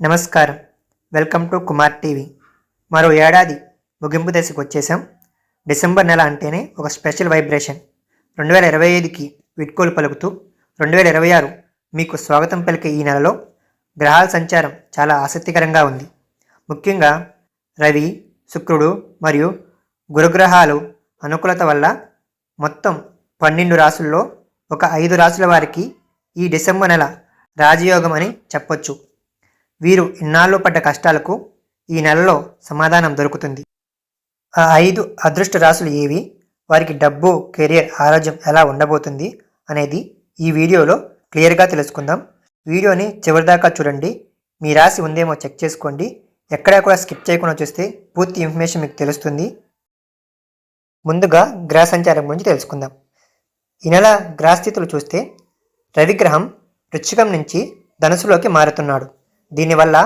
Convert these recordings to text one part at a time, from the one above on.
నమస్కారం. Welcome to Kumar TV. మరో ఏడాది ముగింపు దశకు వచ్చేసాం డిసెంబర్ నెల అంటేనే ఒక స్పెషల్ వైబ్రేషన్. రెండు వేల ఇరవై ఐదుకి విట్కోలు పలుకుతూ రెండు వేల ఇరవై ఆరు మీకు స్వాగతం పలికే ఈ నెలలో గ్రహాల సంచారం చాలా ఆసక్తికరంగా ఉంది. ముఖ్యంగా రవి శుక్రుడు మరియు గురుగ్రహాలు అనుకూలత వల్ల మొత్తం పన్నెండు రాసుల్లో ఒక ఐదు రాసుల వారికి ఈ డిసెంబర్ నెల రాజయోగం అని చెప్పొచ్చు. వీరు ఇన్నాళ్ళు పడ్డ కష్టాలకు ఈ నెలలో సమాధానం దొరుకుతుంది. ఆ ఐదు అదృష్ట రాశులు ఏవి? వారికి డబ్బు కెరియర్ ఆరోగ్యం ఎలా ఉండబోతుంది? అనేది ఈ వీడియోలో క్లియర్గా తెలుసుకుందాం. వీడియోని చివరిదాకా చూడండి. మీ రాశి ఉందేమో చెక్ చేసుకోండి. ఎక్కడా కూడా స్కిప్ చేయకుండా చూస్తే పూర్తి ఇన్ఫర్మేషన్ మీకు తెలుస్తుంది. ముందుగా గ్రహ సంచారం గురించి తెలుసుకుందాం. ఈ నెల గ్రహస్థితులు చూస్తే రవిగ్రహం వృచ్చికం నుంచి ధనుసులోకి మారుతున్నాడు. దీనివల్ల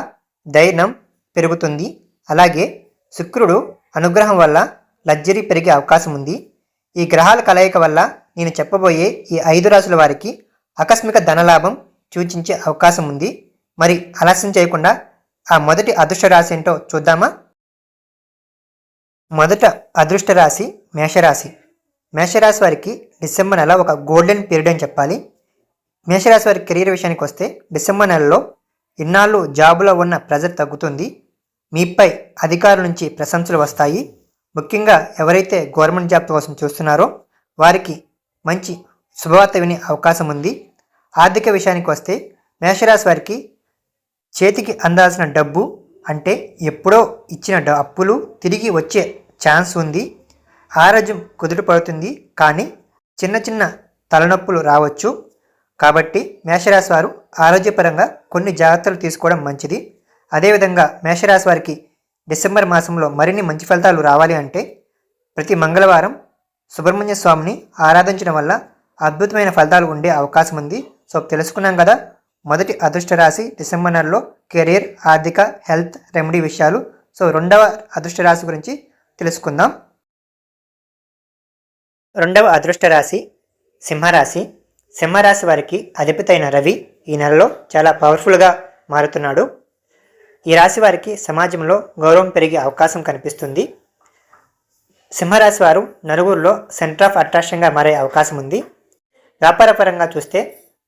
ధైర్యం పెరుగుతుంది. అలాగే శుక్రుడు అనుగ్రహం వల్ల లగ్జరీ పెరిగే అవకాశం ఉంది. ఈ గ్రహాల కలయిక వల్ల నేను చెప్పబోయే ఈ ఐదు రాశుల వారికి ఆకస్మిక ధనలాభం సూచించే అవకాశం ఉంది. మరి ఆలస్యం చేయకుండా ఆ మొదటి అదృష్ట రాశి ఏంటో చూద్దామా? మొదట అదృష్ట రాశి మేషరాశి. మేషరాశి వారికి డిసెంబర్ నెల ఒక గోల్డెన్ పీరియడ్ అని చెప్పాలి. మేషరాశి వారి కెరీర్ విషయానికి వస్తే డిసెంబర్ నెలలో ఇన్నాళ్ళు జాబులో ఉన్న ప్రెజర్ తగ్గుతుంది. మీపై అధికారుల నుంచి ప్రశంసలు వస్తాయి. ముఖ్యంగా ఎవరైతే గవర్నమెంట్ జాబ్ కోసం చూస్తున్నారో వారికి మంచి శుభవార్త వినే అవకాశం ఉంది. ఆర్థిక విషయానికి వస్తే మేషరాశి వారికి చేతికి అందాల్సిన డబ్బు అంటే ఎప్పుడో ఇచ్చిన డ- అప్పులు తిరిగి వచ్చే ఛాన్స్ ఉంది. ఆరోగ్యం కుదుట పడుతుంది. కానీ చిన్న చిన్న తలనొప్పులు రావచ్చు. కాబట్టి మేషరాశి వారు ఆరోగ్యపరంగా కొన్ని జాగ్రత్తలు తీసుకోవడం మంచిది. అదేవిధంగా మేషరాశి వారికి డిసెంబర్ మాసంలో మరిన్ని మంచి ఫలితాలు రావాలి అంటే ప్రతి మంగళవారం సుబ్రహ్మణ్య స్వామిని ఆరాధించడం వల్ల అద్భుతమైన ఫలితాలు ఉండే అవకాశం ఉంది. సో తెలుసుకున్నాం కదా మొదటి అదృష్ట రాశి డిసెంబర్ నెలలో కెరీర్ ఆర్థిక హెల్త్ రెమెడీ విషయాలు. సో రెండవ అదృష్ట రాశి గురించి తెలుసుకుందాం. రెండవ అదృష్ట రాశి సింహరాశి. సింహరాశి వారికి అధిపతైన రవి ఈ నెలలో చాలా పవర్ఫుల్గా మారుతున్నాడు. ఈ రాశి వారికి సమాజంలో గౌరవం పెరిగే అవకాశం కనిపిస్తుంది. సింహరాశి వారు నలుగురిలో సెంటర్ ఆఫ్ అట్రాక్షన్గా మారే అవకాశం ఉంది. వ్యాపారపరంగా చూస్తే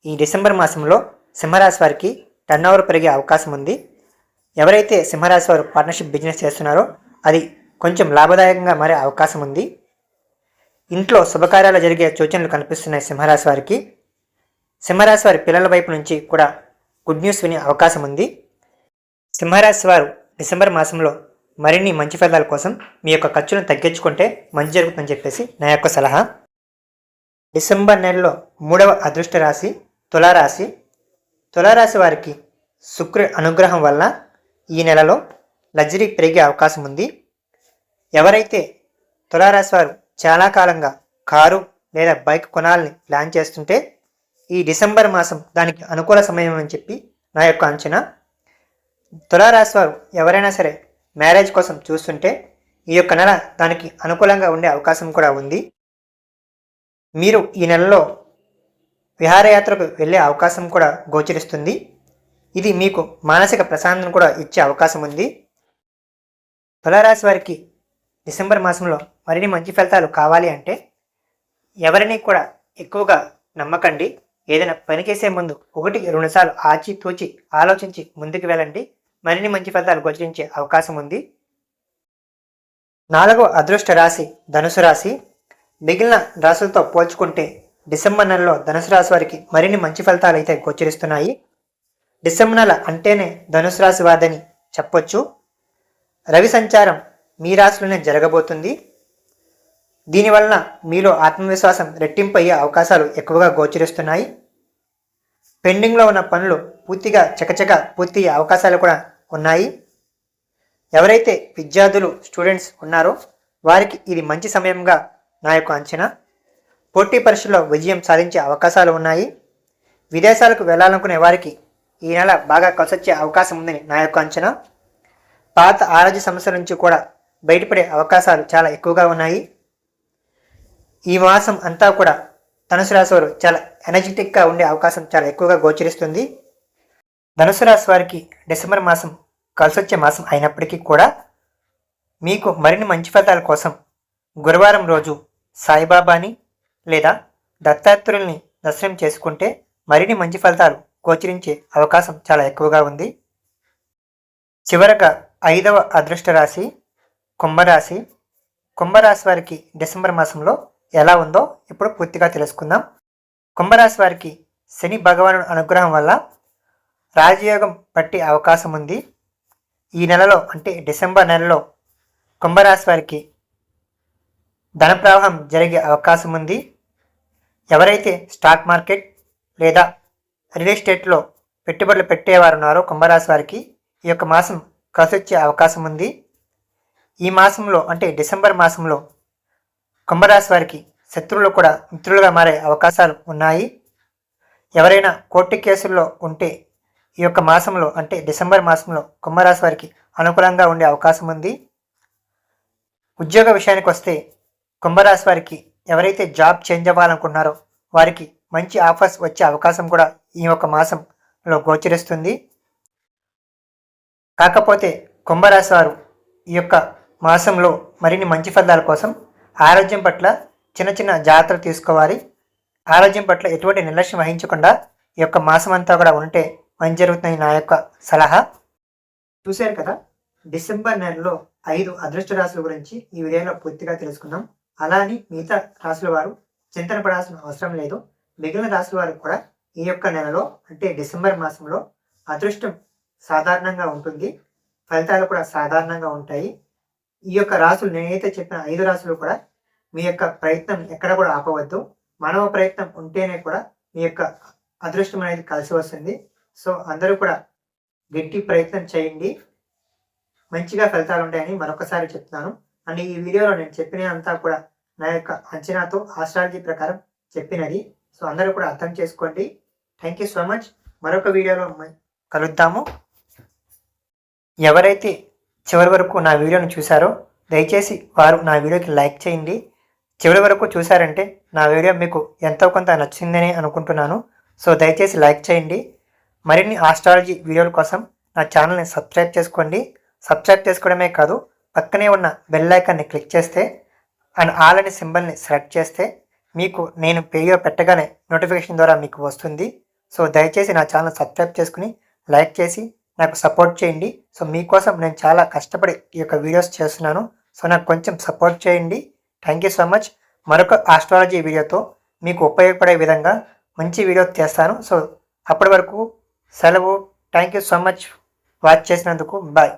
ఈ డిసెంబర్ మాసంలో సింహరాశి వారికి టర్న్ ఓవర్ పెరిగే అవకాశం ఉంది. ఎవరైతే సింహరాశి వారు పార్ట్నర్షిప్ బిజినెస్ చేస్తున్నారో అది కొంచెం లాభదాయకంగా మారే అవకాశం ఉంది. ఇంట్లో శుభకార్యాలు జరిగే సూచనలు కనిపిస్తున్నాయి సింహరాశి వారికి. సింహరాశి వారి పిల్లల వైపు నుంచి కూడా గుడ్ న్యూస్ వినే అవకాశం ఉంది. సింహరాశి వారు డిసెంబర్ మాసంలో మరిన్ని మంచి ఫలితాల కోసం మీ యొక్క ఖర్చులను తగ్గించుకుంటే మంచి జరుగుతుందని చెప్పేసి నా యొక్క సలహా. డిసెంబర్ నెలలో మూడవ అదృష్ట రాశి తులారాశి. తులారాశి వారికి శుక్ర అనుగ్రహం వల్ల ఈ నెలలో లగ్జరీ పెరిగే అవకాశం ఉంది. ఎవరైతే తులారాశి వారు చాలా కాలంగా కారు లేదా బైక్ కొనాలని ప్లాన్ చేస్తుంటే ఈ డిసెంబర్ మాసం దానికి అనుకూల సమయం అని చెప్పి నా యొక్క అంచనా. తులారాశి వారు ఎవరైనా సరే మ్యారేజ్ కోసం చూస్తుంటే ఈ యొక్క నెల దానికి అనుకూలంగా ఉండే అవకాశం కూడా ఉంది. మీరు ఈ నెలలో విహారయాత్రకు వెళ్ళే అవకాశం కూడా గోచరిస్తుంది. ఇది మీకు మానసిక ప్రశాంతను కూడా ఇచ్చే అవకాశం ఉంది. తులారాశి వారికి డిసెంబర్ మాసంలో మరిన్ని మంచి ఫలితాలు కావాలి అంటే ఎవరిని కూడా ఎక్కువగా నమ్మకండి. ఏదైనా పని చేసే ముందు ఒకటికి రెండుసార్లు ఆచి తోచి ఆలోచించి ముందుకు వెళ్ళండి. మరిన్ని మంచి ఫలితాలు గోచరించే అవకాశం ఉంది. నాలుగవ అదృష్ట రాశి ధనుసు రాశి. మిగిలిన రాశులతో పోల్చుకుంటే డిసెంబర్ నెలలో ధనుసు రాశి వారికి మరిన్ని మంచి ఫలితాలు అయితే గోచరిస్తున్నాయి. డిసెంబర్ నెల అంటేనే ధనుసు రాశి వాదని చెప్పొచ్చు. రవి సంచారం మీ రాశిలోనే జరగబోతుంది. దీనివలన మీలో ఆత్మవిశ్వాసం రెట్టింపు అయ్యే అవకాశాలు ఎక్కువగా గోచరిస్తున్నాయి. పెండింగ్లో ఉన్న పనులు పూర్తిగా చకచక పూర్తి అయ్యే అవకాశాలు కూడా ఉన్నాయి. ఎవరైతే విద్యార్థులు స్టూడెంట్స్ ఉన్నారో వారికి ఇది మంచి సమయంగా నా యొక్క అంచనా. పోటీ పరీక్షల్లో విజయం సాధించే అవకాశాలు ఉన్నాయి. విదేశాలకు వెళ్ళాలనుకునే వారికి ఈ నెల బాగా కలిసొచ్చే అవకాశం ఉందని నా యొక్క అంచనా. పాత ఆరోగ్య సమస్యల నుంచి కూడా బయటపడే అవకాశాలు చాలా ఎక్కువగా ఉన్నాయి. ఈ మాసం అంతా కూడా ధనుసు రాశి వారు చాలా ఎనర్జెటిక్గా ఉండే అవకాశం చాలా ఎక్కువగా గోచరిస్తుంది. ధనుసు రాశి వారికి డిసెంబర్ మాసం కలిసొచ్చే మాసం అయినప్పటికీ కూడా మీకు మరిన్ని మంచి ఫలితాల కోసం గురువారం రోజు సాయిబాబాని లేదా దత్తాత్రుల్ని దర్శనం చేసుకుంటే మరిన్ని మంచి ఫలితాలు గోచరించే అవకాశం చాలా ఎక్కువగా ఉంది. చివరగా ఐదవ అదృష్ట రాశి కుంభరాశి. కుంభరాశి వారికి డిసెంబర్ మాసంలో ఎలా ఉందో ఇప్పుడు పూర్తిగా తెలుసుకుందాం. కుంభరాశి వారికి శని భగవాను అనుగ్రహం వల్ల రాజయోగం పట్టే అవకాశం ఉంది. ఈ నెలలో అంటే డిసెంబర్ నెలలో కుంభరాశి వారికి ధన ప్రవాహం జరిగే అవకాశం ఉంది. ఎవరైతే స్టాక్ మార్కెట్ లేదా రియల్ ఎస్టేట్లో పెట్టుబడులు పెట్టేవారు ఉన్నారో కుంభరాశి వారికి ఈ యొక్క మాసం కలిసొచ్చే అవకాశం ఉంది. ఈ మాసంలో అంటే డిసెంబర్ మాసంలో కుంభరాశి వారికి శత్రువులు కూడా మిత్రులుగా మారే అవకాశాలు ఉన్నాయి. ఎవరైనా కోర్టు కేసుల్లో ఉంటే ఈ యొక్క మాసంలో అంటే డిసెంబర్ మాసంలో కుంభరాశి వారికి అనుకూలంగా ఉండే అవకాశం ఉంది. ఉద్యోగ విషయానికి వస్తే కుంభరాశి వారికి ఎవరైతే జాబ్ చేంజ్ అవ్వాలనుకుంటున్నారో వారికి మంచి ఆఫర్స్ వచ్చే అవకాశం కూడా ఈ యొక్క మాసంలో గోచరిస్తుంది. కాకపోతే కుంభరాశి వారు ఈ యొక్క మాసంలో మరిన్ని మంచి ఫలితాల కోసం ఆరోగ్యం పట్ల చిన్న చిన్న జాగ్రత్తలు తీసుకోవాలి. ఆరోగ్యం పట్ల ఎటువంటి నిర్లక్ష్యం వహించకుండా ఈ యొక్క మాసం అంతా కూడా ఉంటే మంచి జరుగుతుంది నా యొక్క సలహా. చూశారు కదా డిసెంబర్ నెలలో ఐదు అదృష్ట రాశుల గురించి ఈ వీడియోలో పూర్తిగా తెలుసుకుందాం. అలా అని మిగతా రాశుల వారు చింతన పడాల్సిన అవసరం లేదు. మిగిలిన రాశుల వారు కూడా ఈ యొక్క నెలలో అంటే డిసెంబర్ మాసంలో అదృష్టం సాధారణంగా ఉంటుంది. ఫలితాలు కూడా సాధారణంగా ఉంటాయి. ఈ యొక్క రాసులు నేనైతే చెప్పిన ఐదు రాసులు కూడా మీ యొక్క ప్రయత్నం ఎక్కడ కూడా ఆపవద్దు. మానవ ప్రయత్నం ఉంటేనే కూడా మీ యొక్క అదృష్టం అనేది కలిసి వస్తుంది. సో అందరూ కూడా గట్టి ప్రయత్నం చేయండి. మంచిగా ఫలితాలు ఉంటాయని మరొకసారి చెప్తున్నాను. అండ్ ఈ వీడియోలో నేను చెప్పిన అంతా కూడా నా యొక్క అంచనాతో ఆస్ట్రాలజీ ప్రకారం చెప్పినది. సో అందరూ కూడా అర్థం చేసుకోండి. Thank you so much. మరొక వీడియోలో కలుద్దాము. ఎవరైతే చివరి వరకు నా వీడియోను చూశారో దయచేసి వారు నా వీడియోకి లైక్ చేయండి. చివరి వరకు చూశారంటే నా వీడియో మీకు ఎంతో కొంత నచ్చిందని అనుకుంటున్నాను. సో దయచేసి లైక్ చేయండి. మరిన్ని ఆస్ట్రాలజీ వీడియోల కోసం నా ఛానల్ని సబ్స్క్రైబ్ చేసుకోండి. సబ్స్క్రైబ్ చేసుకోవడమే కాదు పక్కనే ఉన్న బెల్ ఐకాన్ని క్లిక్ చేస్తే అండ్ ఆల్ అనే సింబల్ని సెలెక్ట్ చేస్తే మీకు నేను పేయో పెట్టగానే నోటిఫికేషన్ ద్వారా మీకు వస్తుంది. సో దయచేసి నా ఛానల్ సబ్స్క్రైబ్ చేసుకుని లైక్ చేసి నాకు సపోర్ట్ చేయండి. సో మీకోసం నేను చాలా కష్టపడి ఈ యొక్క వీడియోస్ చేస్తున్నాను. సో నాకు కొంచెం సపోర్ట్ చేయండి. థ్యాంక్ యూ సో మచ్ మరొక ఆస్ట్రాలజీ వీడియోతో మీకు ఉపయోగపడే విధంగా మంచి వీడియో చేస్తాను. సో అప్పటి వరకు సెలవు. Thank you so much watch చేసినందుకు బాయ్